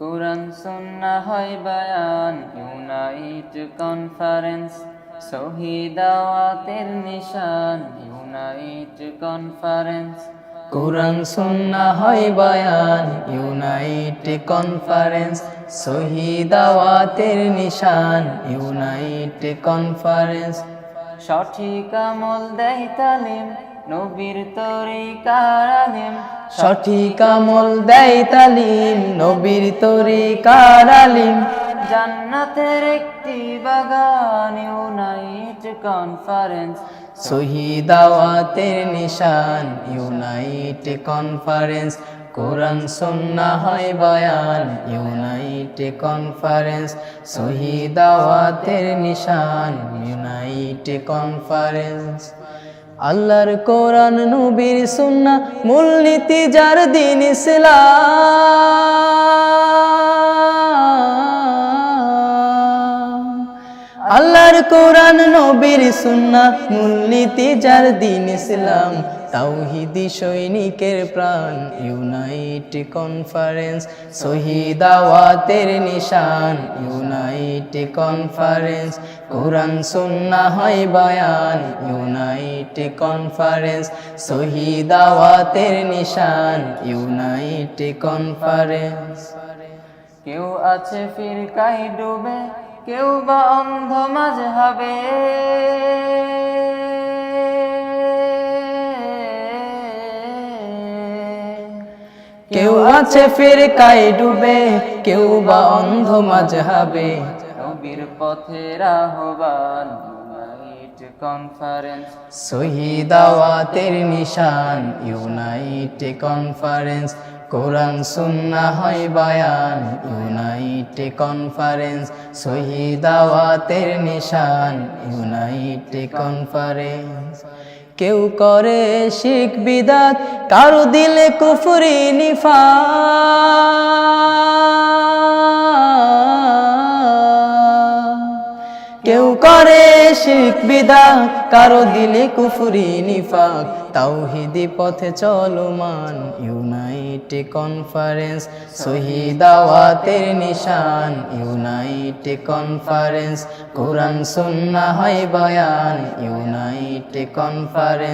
কোরআন সুন্না হয় বায়ান, ইউনাইট কনফারেন্স। শহীদাওয়াতের নিশান, ইউনাইট কনফারেন্স। কোরআন সুন্না হয় বয়ান, ইউনাইট কনফারেন্স। শহীদাওয়াতের নিশান, ইউনাইট কনফারেন্স। সঠিক আমল দেয় তালিম নবীর তরিকার আলিম সঠিক আমল দেয় তালিম, নবীর তরিকার আলিম জান্নাতের একটি বাগান ইউনাইট কনফারেন্স শহীদাওয়াতের নিশান ইউনাইট কনফারেন্স কোরআন, সুন্না হয় বয়ান ইউনাইট কনফারেন্স শহীদাওয়াতের নিশান ইউনাইট কনফারেন্স আল্লাহর কোরআন, নবীর সুন্না মূলনীতি যার দিন আল্লাহর কোরআন, নবীর সুন্না মূলনীতি যার দিন ইসলাম। তাওহিদি সৈনিকের প্রাণ, ইউনাইট কনফারেন্স, শহীদ শহীদাওয়াতের নিশান, ইউনাইট কনফারেন্স। কোরআন সুন্না হয় বয়ান ইউনাইট কনফারেন্স শহীদাওয়াতের নিশান ইউনাইট কনফারেন্স। কেউ আছে ফিরকাই ডুবে, কেউ বা অন্ধ মাঝ হবে কেউ আছে ফির কাই ডুবে, কেউ বা অন্ধ মাঝহাবে নবীর পথের আহ্বান কনফারেন্স। শহীদাওয়াতের নিশান ইউনাইট কনফারেন্স। কোরআন সুন্না হয় বায়ান ইউনাইট কনফারেন্স। শহীদাওয়াতের নিশান ইউনাইট কনফারেন্স। কেউ করে শিখ বিদাত, কারও দিলে কুফরি নিফা কেউ করে শিখ বিদাত কারও দিলে কুফুরি নিফাক। তাওহিদি পথে চলমান, ইউনাইটে কনফারেন্স, শহীদাওয়াতের নিশান, ইউনাইটে কনফারেন্স, কোরআন সুন্না হয় বয়ান, ইউনাইটে কনফারেন্স।